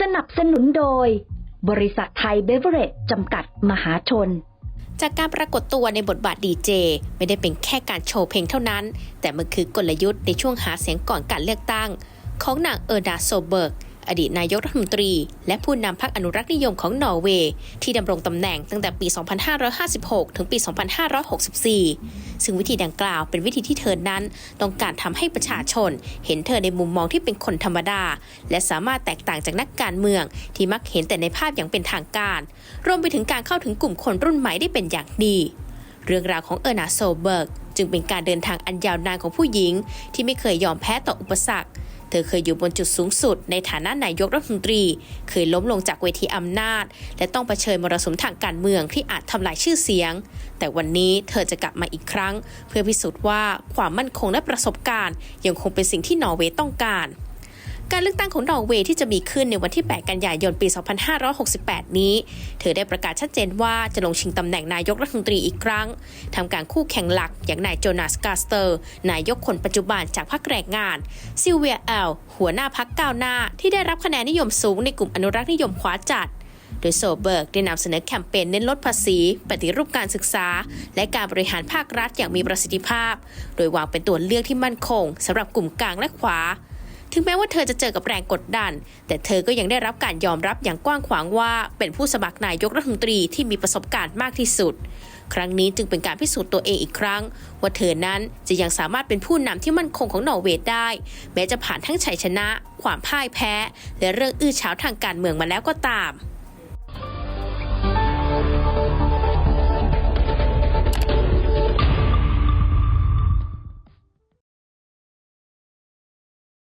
สนับสนุนโดย บริษัทไทยเบเวอเรจจำกัดมหาชน จากการปรากฏตัวในบทบาทดีเจ ไม่ได้เป็นแค่การโชว์เพลงเท่านั้น แต่มันคือกลยุทธ์ในช่วงหาเสียงก่อนการเลือกตั้ง ของนางเออร์ดาโซเบิร์ก อดีตนายกรัฐมนตรี และผู้นำพรรคอนุรักษ์นิยมของนอร์เวย์ ที่ดำรงตำแหน่งตั้งแต่ปี 2556 ถึงปี 2564 ซึ่งวิธีดังกล่าวเป็นวิธีที่เธอนั้น ต้องการทำให้ประชาชน เห็นเธอในมุมมองที่เป็นคนธรรมดา และสามารถแตกต่างจากนักการเมือง ที่มักเห็นแต่ในภาพอย่างเป็นทางการ รวมไปถึงการเข้าถึงกลุ่มคนรุ่นใหม่ได้เป็นอย่างดีเรื่องราวของเออร์นาโซเบิร์กจึงเป็นการเดินทางอันยาวนานของผู้หญิง ที่ไม่เคยยอมแพ้ต่ออุปสรรค เธอเคยอยู่บนจุดสูงสุด ในฐานะนายกรัฐมนตรี เคยล้มลงจากเวทีอำนาจ และต้องเผชิญมรสุมทางการเมืองที่อาจทำลายชื่อเสียง แต่วันนี้เธอจะกลับมาอีกครั้ง เพื่อพิสูจน์ว่าความมั่นคงและประสบการณ์ ยังคงเป็นสิ่งที่นอร์เวย์ต้องการ การเลือกตั้งของนอร์เวย์ที่จะมีขึ้นในวันที่ 8 กันยายนปี 2568 นี้ เธอได้ประกาศชัดเจนว่าจะลงชิงตำแหน่งนายกรัฐมนตรีอีกครั้งทำการคู่แข่งหลักอย่างนายโจนาสกาสเตอร์ นายกคนปัจจุบันจากพรรคแรงงาน ซิลเวียแอล หัวหน้าพรรคก้าวหน้า ที่ได้รับคะแนนนิยมสูงในกลุ่มอนุรักษ์นิยมขวาจัดโดยโซเบิร์กได้นำเสนอแคมเปญเน้นลดภาษี ปฏิรูปการศึกษา และการบริหารภาครัฐอย่างมีประสิทธิภาพ โดยวางเป็นตัวเลือกที่มั่นคงสำหรับกลุ่มกลางและขวา ถึงแม้ว่าเธอจะเจอกับแรงกดดัน แต่เธอก็ยังได้รับการยอมรับอย่างกว้างขวางว่า เป็นผู้สมัครนายกรัฐมนตรีที่มีประสบการณ์มากที่สุด ครั้งนี้จึงเป็นการพิสูจน์ตัวเองอีกครั้ง ว่าเธอนั้นจะยังสามารถเป็นผู้นำที่มั่นคงของนอร์เวย์ได้ แม้จะผ่านทั้งชัยชนะ ความพ่ายแพ้ และเรื่องอื้อฉาวทางการเมืองมาแล้วก็ตาม